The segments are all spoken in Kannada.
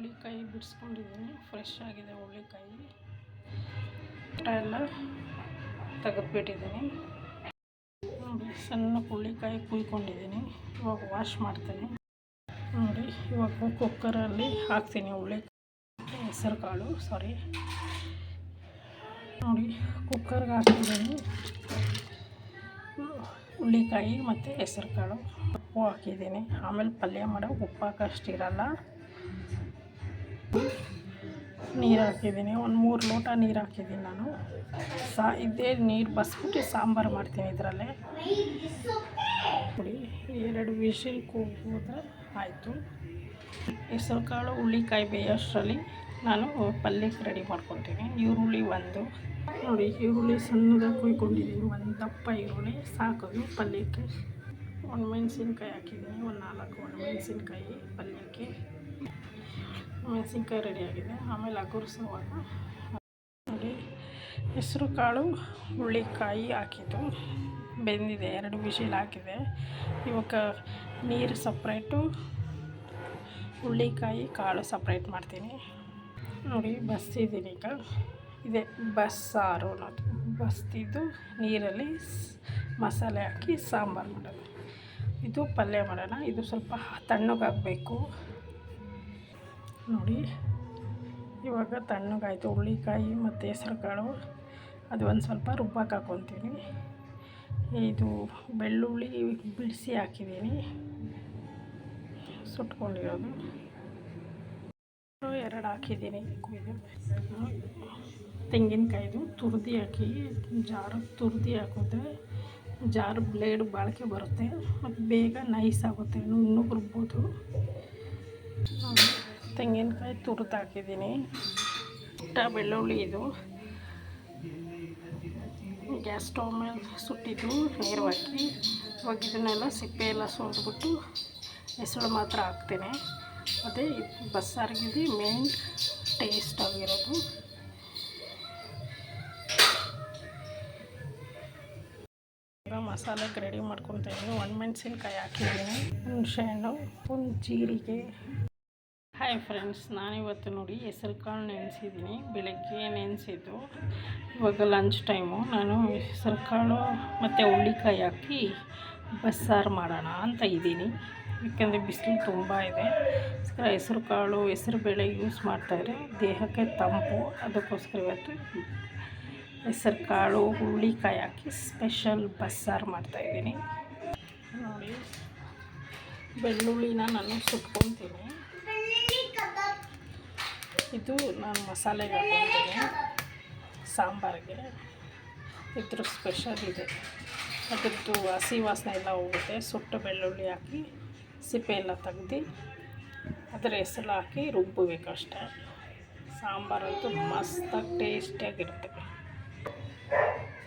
ಹುಳ್ಳಿಕಾಯಿ ಬಿಡಿಸ್ಕೊಂಡಿದ್ದೀನಿ. ಫ್ರೆಶ್ ಆಗಿದೆ ಹುಳಿಕಾಯಿ ಊಟ ಎಲ್ಲ ತೆಗೆದ್ಬಿಟ್ಟಿದ್ದೀನಿ. ನೋಡಿ, ಸಣ್ಣ ಹುಳಿಕಾಯಿ ಕುಯ್ಕೊಂಡಿದ್ದೀನಿ. ಇವಾಗ ವಾಶ್ ಮಾಡ್ತೀನಿ. ನೋಡಿ, ಇವಾಗ ಕುಕ್ಕರಲ್ಲಿ ಹಾಕ್ತೀನಿ ಹುಳಿಕಾಯಿ ಹೆಸರು ಕಾಳು ಸಾರಿ ನೋಡಿ ಕುಕ್ಕರ್ಗೆ ಹಾಕಿದ್ದೀನಿ ಹುಳಿಕಾಯಿ ಮತ್ತು ಹೆಸರು ಕಾಳು ಉಪ್ಪು ಹಾಕಿದ್ದೀನಿ. ಆಮೇಲೆ ಪಲ್ಯ ಮಾಡೋ ಉಪ್ಪು ಹಾಕೋಷ್ಟಿರಲ್ಲ ನೀರು ಹಾಕಿದ್ದೀನಿ. ಒಂದು ಮೂರು ಲೋಟ ನೀರು ಹಾಕಿದ್ದೀನಿ ನಾನು. ಸಾ, ಇದೇ ನೀರು ಬಸ್ಬಿಟ್ಟು ಸಾಂಬಾರು ಮಾಡ್ತೀನಿ ಇದರಲ್ಲೇ. ನೋಡಿ ಎರಡು ವಿಷಿಲ್ ಕೂಗಿದ್ರೆ ಆಯಿತು. ಹೆಸರು ಕಾಳು ಹುಳ್ಳಿಕಾಯಿ ಬೇಯೋಷ್ಟರಲ್ಲಿ ನಾನು ಪಲ್ಯಕ್ಕೆ ರೆಡಿ ಮಾಡ್ಕೊತೀನಿ. ಈರುಳ್ಳಿ ಒಂದು. ನೋಡಿ, ಈರುಳ್ಳಿ ಸಣ್ಣದಾಗಿ ಕುಯ್ಕೊಂಡಿದ್ದೀನಿ. ಒಂದು ದಪ್ಪ ಈರುಳ್ಳಿ ಸಾಕೋದು ಪಲ್ಯಕ್ಕೆ. ಒಂದು ಮೆಣಸಿನ್ಕಾಯಿ ಹಾಕಿದ್ದೀನಿ. ಒಂದು ನಾಲ್ಕು, ಒಂದು ಮೆಣಸಿನ್ಕಾಯಿ ಪಲ್ಯಕ್ಕೆ. ಮೆಣಸಿನ್ಕಾಯಿ ರೆಡಿಯಾಗಿದೆ ಆಮೇಲೆ ಅಗುರ್ಸೋವಾಗ ನೋಡಿ, ಹೆಸರು ಕಾಳು, ಹುರುಳಿಕಾಯಿ ಹಾಕಿದ್ದು. ಬೆಂದಿದೆ, ಎರಡು ವಿಷಿಲ್ ಹಾಕಿದೆ. ಇವಾಗ ನೀರು ಸಪ್ರೇಟು ಹುರುಳಿಕಾಯಿ, ಕಾಳು ಸಪ್ರೇಟ್ ಮಾಡ್ತೀನಿ. ನೋಡಿ, ಬಸ್ತಿದ್ದೀನಿ ಈಗ. ಇದೆ, ಬಸ್ಸಾರು ಅನ್ನೋದು. ಬಸ್ತಿದ್ದು ನೀರಲ್ಲಿ ಮಸಾಲೆ ಹಾಕಿ ಸಾಂಬಾರು ಮಾಡೋದು. ಇದು ಪಲ್ಯ ಮಾಡೋಣ. ಇದು ಸ್ವಲ್ಪ ತಣ್ಣಗಾಗಬೇಕು. ನೋಡಿ. ಇವಾಗ ತಣ್ಣಗಾಯಿತು ಹುಳ್ಳಿಕಾಯಿ ಮತ್ತು ಹೆಸ್ರು ಕಾಳು ಅದು ಒಂದು ಸ್ವಲ್ಪ ರುಬ್ಬಕ್ಕೆ ಹಾಕ್ಕೊತೀನಿ ಇದು ಬೆಳ್ಳುಳ್ಳಿ ಬಿಡಿಸಿ ಹಾಕಿದ್ದೀನಿ. ಸುಟ್ಕೊಂಡಿರೋದು. ಎರಡು ಹಾಕಿದ್ದೀನಿ. ಕುಯ್ದು ತುರಿದಿ ತುರಿದು ಹಾಕಿ, ಜಾರು ತುರಿದು ಹಾಕಿದ್ರೆ ಜಾರು ಬ್ಲೇಡ್ ಬಾಳಿಕೆ ಬರುತ್ತೆ. ಮತ್ತು ಬೇಗ ನೈಸ್ ಆಗುತ್ತೆ ನುಣ್ಣಗೆ ರುಬ್ಬೋದು. ತೆಂಗಿನಕಾಯಿ ತುರಿದು ಹಾಕಿದ್ದೀನಿ. ಪುಟ್ಟ ಬೆಳ್ಳುಳ್ಳಿ ಇದು. ಗ್ಯಾಸ್ ಸ್ಟವ್ ಮೇಲೆ ಸುಟ್ಟಿದ್ದು ನೀರು ಹಾಕಿ. ಇವಾಗ ಇದನ್ನೆಲ್ಲ ಸಿಪ್ಪೆ ಎಲ್ಲ ಸೋದ್ಬಿಟ್ಟು ಹೆಸಳು ಮಾತ್ರ ಹಾಕ್ತೇನೆ. ಮತ್ತು ಬಸ್ಸಾರಿಗಿದೆ ಮೇನ್ ಟೇಸ್ಟ್ ಆಗಿರೋದು. ಮಸಾಲೆಗೆ ರೆಡಿ ಮಾಡ್ಕೊತಾ ಇದ್ದೀನಿ ಒಣಮೆಣ್ಸಿನ್ಕಾಯಿ ಹಾಕಿದ್ದೀನಿ. ಹುಣಸೆ ಹಣ್ಣು ಒಂದು ಜೀರಿಗೆ. ಹಾಯ್ ಫ್ರೆಂಡ್ಸ್, ನಾನಿವತ್ತು ನೋಡಿ ಹೆಸರು ಕಾಳು ನೆನೆಸಿದ್ದೀನಿ. ಬೆಳಗ್ಗೆ ನೆನೆಸಿದ್ದು. ಇವಾಗ ಲಂಚ್ ಟೈಮು ನಾನು ಹೆಸರು ಕಾಳು ಮತ್ತು ಹುಳ್ಳಿಕಾಯಿ ಹಾಕಿ ಬಸ್ಸಾರು ಮಾಡೋಣ ಅಂತ ಇದ್ದೀನಿ. ಯಾಕೆಂದರೆ ಬಿಸಿಲು ತುಂಬ ಇದೆ. ಹೆಸರು ಕಾಳು, ಹೆಸರು ಬೇಳೆ ಯೂಸ್ ಮಾಡ್ತಾಯಿದ್ರೆ ದೇಹಕ್ಕೆ ತಂಪು. ಅದಕ್ಕೋಸ್ಕರ ಇವತ್ತು ಹೆಸರು ಕಾಳು ಹುಳ್ಳಿಕಾಯಿ ಹಾಕಿ ಸ್ಪೆಷಲ್ ಬಸ್ಸಾರು ಮಾಡ್ತಾಯಿದ್ದೀನಿ ನೋಡಿ, ಬೆಳ್ಳುಳ್ಳಿನ ನಾನು ಸುಟ್ಕೊತೀನಿ. ಇದು ನಾನು ಮಸಾಲೆಗೆ ಹಾಕೊಂಡಿದ್ದೀನಿ. ಸಾಂಬಾರಿಗೆ. ಇದ್ರ ಸ್ಪೆಷಲ್ ಇದೆ. ಅದ್ರದ್ದು ಹಸಿ ವಾಸನೆ ಎಲ್ಲ ಹೋಗುತ್ತೆ. ಸುಟ್ಟ ಬೆಳ್ಳುಳ್ಳಿ ಹಾಕಿ, ಸಿಪ್ಪೆ ಎಲ್ಲ ತೆಗ್ದು, ಅದರ ಹೆಸರು ಹಾಕಿ ರುಬ್ಬಬೇಕಷ್ಟೆ ಸಾಂಬಾರಂತೂ ಮಸ್ತಾಗಿ ಟೇಸ್ಟಿಯಾಗಿರುತ್ತೆ.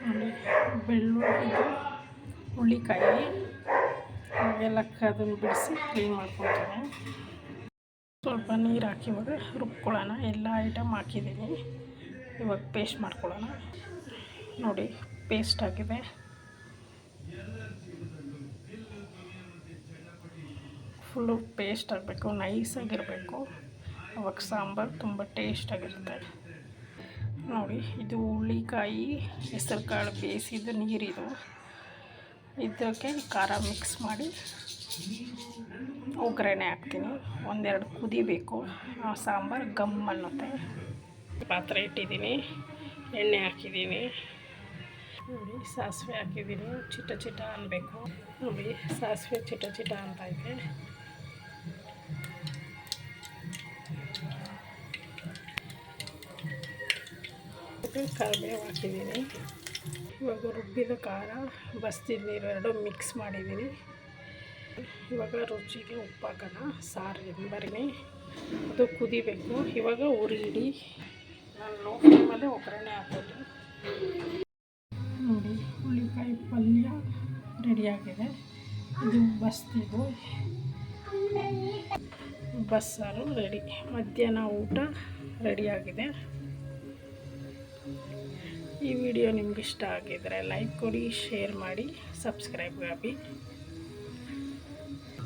ನೋಡಿ, ಬೆಳ್ಳುಳ್ಳಿ ಹುಳಿಕಾಯಿ. ಅವೆಲ್ಲ ಅದನ್ನು ಬಿಡಿಸಿ ಕ್ಲೀನ್ ಮಾಡ್ಕೊತೀನಿ ಸ್ವಲ್ಪ ನೀರು ಹಾಕಿ ಇವಾಗ ರುಬ್ಕೊಳ್ಳೋಣ. ಎಲ್ಲ ಐಟಮ್ ಹಾಕಿದ್ದೀನಿ. ಇವಾಗ ಪೇಸ್ಟ್ ಮಾಡ್ಕೊಳ್ಳೋಣ. ನೋಡಿ ಪೇಸ್ಟ್ ಆಗಿದೆ. ಫುಲ್ಲು ಪೇಸ್ಟ್ ಆಗಬೇಕು ನೈಸಾಗಿರಬೇಕು ಅವಾಗ ಸಾಂಬಾರು ತುಂಬ ಟೇಸ್ಟಾಗಿರುತ್ತೆ ನೋಡಿ, ಇದು ಹುಳ್ಳಿಕಾಯಿ ಹೆಸರು ಕಾಳು ಬೇಯಿಸಿದ್ದು ನೀರಿದು. ಇದಕ್ಕೆ ಖಾರ ಮಿಕ್ಸ್ ಮಾಡಿ ಒಗ್ಗರಣೆ ಹಾಕ್ತೀನಿ. ಒಂದೆರಡು ಕುದಿಬೇಕು ಆ ಸಾಂಬಾರು ಗಮ್ ಅನ್ನುತ್ತೆ. ಪಾತ್ರೆ ಇಟ್ಟಿದ್ದೀನಿ. ಎಣ್ಣೆ ಹಾಕಿದ್ದೀನಿ. ನೋಡಿ, ಸಾಸಿವೆ ಹಾಕಿದ್ದೀನಿ. ಚಿಟ ಚಿಟ ಅನ್ನಬೇಕು ನೋಡಿ, ಸಾಸಿವೆ ಚಿಟ ಚಿಟ ಅಂತ ಇದೆ. ಕರಿಬೇವು ಹಾಕಿದ್ದೀನಿ. ಇವಾಗ ರುಬ್ಬಿದ ಖಾರ, ಬಸ್ತಿದ ಎರಡು ಮಿಕ್ಸ್ ಮಾಡಿದ್ದೀನಿ. ಇವಾಗ ರುಚಿಗೆ ಉಪ್ಪು ಹಾಕೋಣ ಸಾರು ಎಂಬರಿನಿ ಅದು ಕುದಿಬೇಕು. ಇವಾಗ ಉರಿ ಇಡಿ ನಾನು ಲೋ ಫ್ಲೇಮಲ್ಲೇ ಒಗ್ಗರಣೆ ಹಾಕೋದು. ನೋಡಿ, ಹುಳಿಕಾಯಿ ಪಲ್ಯ ರೆಡಿಯಾಗಿದೆ ಇದು ಬಸ್ತಿದು. ಬಸ್ಸಾರು ರೆಡಿ ಮಧ್ಯಾಹ್ನ ಊಟ ರೆಡಿಯಾಗಿದೆ ಈ ವಿಡಿಯೋ ನಿಮ್ಗೆ ಇಷ್ಟ ಆಗಿದ್ರೆ ಲೈಕ್ ಕೊಡಿ ಶೇರ್ ಮಾಡಿ ಸಬ್ಸ್ಕ್ರೈಬ್ ಆಗಿ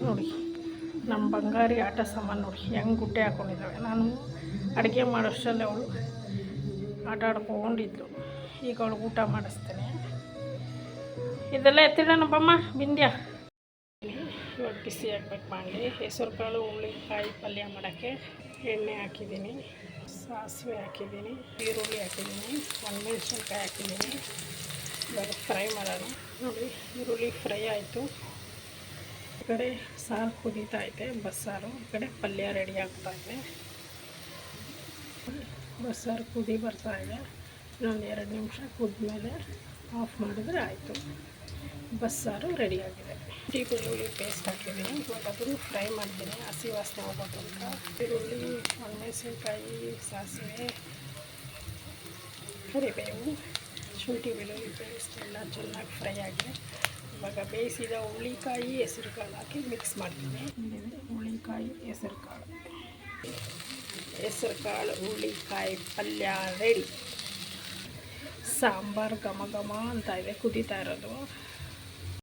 ನೋಡಿ. ನಮ್ಮ ಬಂಗಾರಿ ಆಟ ಸಾಮಾನು ನೋಡಿ, ಹೆಂಗೆ ಗುಡ್ಡೆ ಹಾಕ್ಕೊಂಡಿದ್ದಾವೆ ನಾನು ಅಡುಗೆ ಮಾಡೋಷ್ಟರಲ್ಲಿ ಅವಳು ಆಟ ಆಡ್ಕೊಂಡಿದ್ಲು. ಈಗ ಅವಳು ಊಟ ಮಾಡಿಸ್ತೇನೆ. ಇದೆಲ್ಲ ಎತ್ತಿಡೋಣ ಬಮ್ಮ? ಬಿಂದ್ಯ? ಇವಾಗ ಬಿಸಿ ಹಾಕ್ಬೇಕು ಮಾಡಲಿ ಹೆಸರು ಕಾಳು ಹುರುಳಿಕಾಯಿ ಪಲ್ಯ ಮಾಡೋಕ್ಕೆ ಎಣ್ಣೆ ಹಾಕಿದ್ದೀನಿ, ಸಾಸಿವೆ ಹಾಕಿದ್ದೀನಿ, ಈರುಳ್ಳಿ ಹಾಕಿದ್ದೀನಿ, ಒಣಮೆಣ್ಸಿನ್ಕಾಯಿ ಹಾಕಿದ್ದೀನಿ. ಇವಾಗ ಫ್ರೈ ಮಾಡೋಣ. ನೋಡಿ, ಈರುಳ್ಳಿ ಫ್ರೈ ಆಯಿತು. ಕಡೆ ಸಾರು ಕುದೀತಾ ಐತೆ ಬಸ್ಸಾರು ಈ ಕಡೆ ಪಲ್ಯ ರೆಡಿ ಆಗ್ತಾ ಇದೆ. ಬಸ್ಸಾರು ಕುದಿ ಬರ್ತಾ ಇದೆ. ಇನ್ನೊಂದು ಎರಡು ನಿಮಿಷ ಕುದ್ಮೇಲೆ ಆಫ್ ಮಾಡಿದ್ರೆ ಆಯಿತು. ಬಸ್ಸಾರು ರೆಡಿಯಾಗಿದೆ ಟೀ ಬೆಳ್ಳುಳ್ಳಿ ಪೇಸ್ಟ್ ಹಾಕಿದ್ದೀನಿ. ಇವಾಗ ಅದನ್ನು ಫ್ರೈ ಮಾಡ್ತೀನಿ. ಹಸಿ ವಾಸನೆ ಹೋಗೋದು ಅಂತ. ಈರುಳ್ಳಿ ಒಣಮೆಣಸಿನ್ಕಾಯಿ ಸಾಸಿವೆ, ಕರಿಬೇವು, ಶುಂಠಿ, ಬೆಳ್ಳುಳ್ಳಿ ಪೇಸ್ಟ್ ಎಲ್ಲ ಚೆನ್ನಾಗಿ ಫ್ರೈ ಆಗಿದೆ. ಇವಾಗ ಬೇಯಿಸಿದ ಹುಳಿಕಾಯಿ ಹೆಸರು ಕಾಳು ಹಾಕಿ ಮಿಕ್ಸ್ ಮಾಡ್ತೀನಿ. ಹುಳಿಕಾಯಿ ಹೆಸರು ಕಾಳು ಹೆಸರು ಕಾಳು ಹುಳಿಕಾಯಿ ಪಲ್ಯ ರೆಡಿ ಸಾಂಬಾರು ಘಮ ಘಮ ಅಂತ ಇದೆ ಕುದೀತಾ ಇರೋದು.